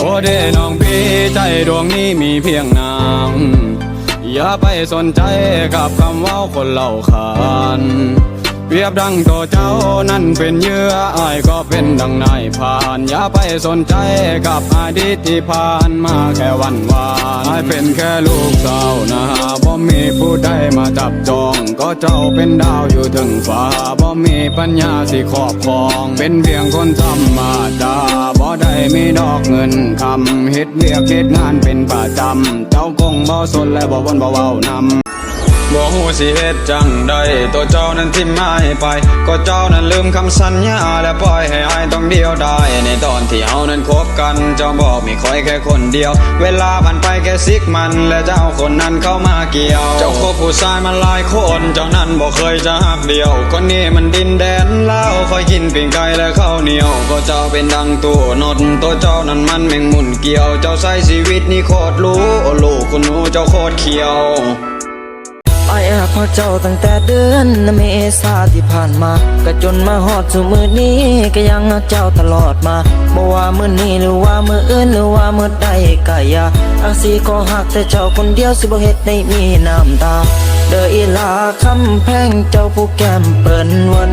โอ้เด้น้องพี่ใจดวงนี้มีเพียงนางอย่าไปสนใจกับคำว่าคนเล่าขานเปรียบดังตัวเจ้านั้นเป็นเยื่ออายก็เป็นดังนายผ่าน อย่าไปสนใจกับอดีตที่ผ่านมาแค่วันวานอายเป็นแค่ลูกสาวนะบ่มีผู้ใดมาจับจอง ก็เจ้าเป็นดาวอยู่ถึงฟ้าบ่มีปัญญาสิครอบครอง เป็นเพียงคนธรรมดาได มีดอกเงินคำเฮ็ดเวียกเฮ็ดงานเป็นประจำ เจ้าคงบ่สนและบ่วนบ่เว้านำบ่ฮู้สิเฮ็ดจังใดตัวเจ้านั้นทิ่มหายไป ก็เจ้านั้นลืมคำสัญญาและปล่อยให้อายต้องเดียวดายในตอนที่เฮานั้นคบกันเจ้าบอกมีคอยแค่คนเดียว เวลาผ่านไปแค่สิกมัน และเจ้าคนนั้นเข้ามาเกี่ยว เจ้าคบผู้ชายมาหลายคน เจ้านั้นบ่เคยจะหักเดียวคนนี้มันดินแดนล อยกินเป็นไก่และข้าวเหนียว ก็เจ้าเป็นดังตัวนดตัวเจ้านั้นมันแมงมุนเกี่ยว เจ้าใช้ชีวิตนี่โคตรรู้โอ้ลูกคนหนูเจ้าโคตรเขียวไอ้อาพอเจ้าตั้งแต่เดือนเมษาที่ผ่านมา ก็จนมาหอดสู่มือนี้ก็ยังเจ้าตลอดมาบ่ว่ามือนี้หรือ เอื้อนหรือว่าเมื่อใดก็อย่าอาสีก็หักแต่เจ้าคนเดียวสิบ่เฮ็ดในมีน้ำตา เดออีลาคำแพงเจ้าผู้แก้มเปิ้นวัน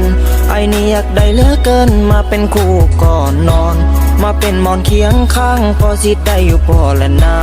ไอ้นี่อยากได้เหลือเกินมาเป็นคู่ก่อนนอน มาเป็นหมอนเคียงข้างพอสิได้อยู่พอละนา